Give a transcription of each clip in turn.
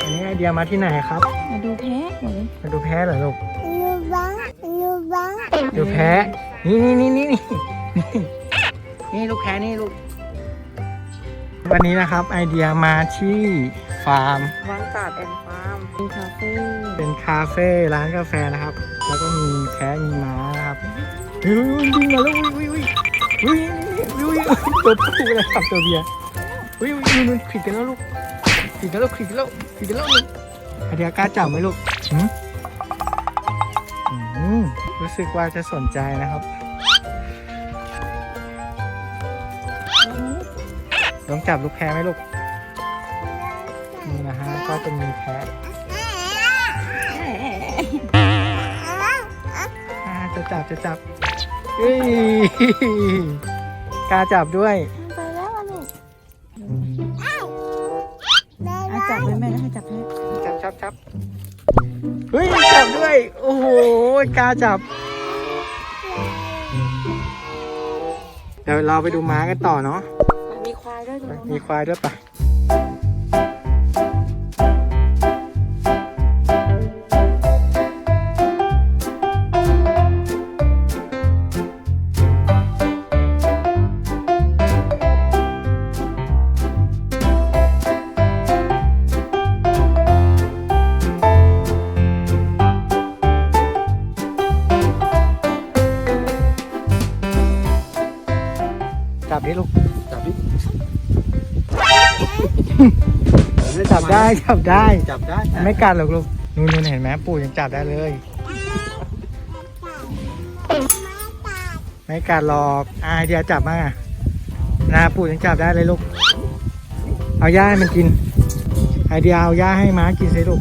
อันนี้ไอเดียมาที่ไหนครับ มาดูแพะหนูมาดูแพ้เหรอลูก ยูบังยูบังดูแพ้ นี่นี่นี่นี่นี่นี่ลูกแพ้นี่ลูก วันนี้นะครับไอเดียมาที่ฟาร์มวางตาดแอนฟาร์มมีคาเฟ่เป็นคาเฟ่ร้านกาแฟนะครับ แล้วก็มีแพะมีม้านะครับเฮ้ยวิ่งมาแล้ววิ่งวิ่งวิ่งวิ่งวิ่งตัวผู้เลยครับตัวเบียร์วิ่งวิ่งนู่นขิดกันแล้วลูกขิดกันแล้วขิดกันแล้วขิดกันแล้วลูกไอเดียกล้าจับไหมลูกหืมอืมรู้สึกว่าจะสนใจนะครับ ลองจับลูกแพะไหมลูก นี่นะฮะ ก็จะมีแพะอ่าจะจับจะจับเอ้ยกล้าจับด้วยไปแล้วอะลูกแม่อะจับเลยแม่แล้วให้จับให้จับจับจับเฮ้ยจับด้วย โอ้โหกล้าจับ เดี๋ยวเราไปดูม้ากันต่อเนาะมีควายด้วยตรงนู้นมีควายด้วยปะจับดิลูก จับดิจับได้จับได้จับได้ไม่กัดหรอกลูกนู่นนู่นเห็นไหมปู่ยังจับได้เลย ไม่กัดหรอกอาไอเดียจับมางอะนาปู่ยังจับได้เลยลูก เอาหญ้าให้มันกินไอเดียเอาหญ้าให้ม้ากินสิลูก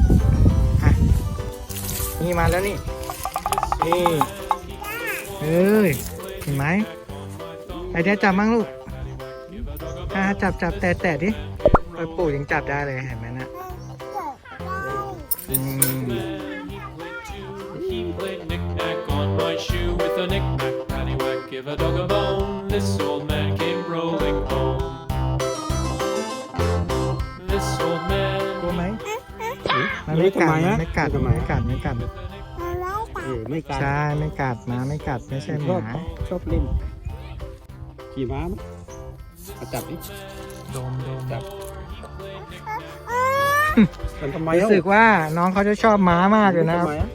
อะนี่มาแล้วนี่นี่เอ้ยเห็นไหมไอเดียจับมั่งลูกอ่าจับจับแตะแตะดิ เออปู่ยังจับได้เลยเห็นไหมนะอืม He played knick-knack on my shoe with a knick-knack, paddywhack, give a dog a bone. This old man came rolling home. This old man กลัวไหมอุ๊ยมันไม่กัดมันไม่กัดมันไม่กัดไม่กัดเออไม่กัดใช่ไม่กัดหมาไม่กัดไม่ใช่หชอบมาชอบเล่น ขี่ม้ามั้ยเอาจับดิ โดมโดมจับ มันทำไมรู้สึกว่าน้องเขาจะชอบม้ามากเลยนะครับทำไมอะ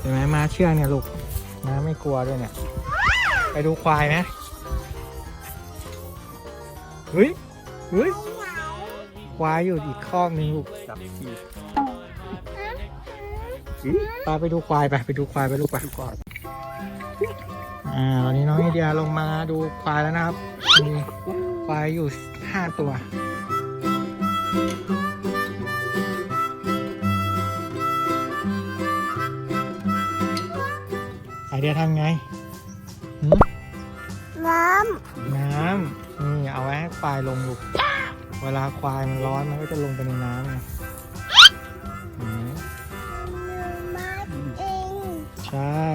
เห็นไหมม้าเชื่องเนี่ยลูกม้าไม่กลัวด้วยเนี่ย ไปดูควายไหมเฮ้ยเฮ้ยควายอยู่อีกคอกหนึงลูกจับขี่ไปไปดูควายไปไปดูควายไปลูกไปอ่าวันนี้น้องไอเดียลงมาดูควายแล้วนะครับมี ควายอยู่ห้าตัว ไอเดียทำไงหืมน้น้ำนี่เอาไว้ให้ควายลงลูก เวลาควายมันร้อนมันก็จะลงไปในน้ำไงอืมำมาเอง ใช่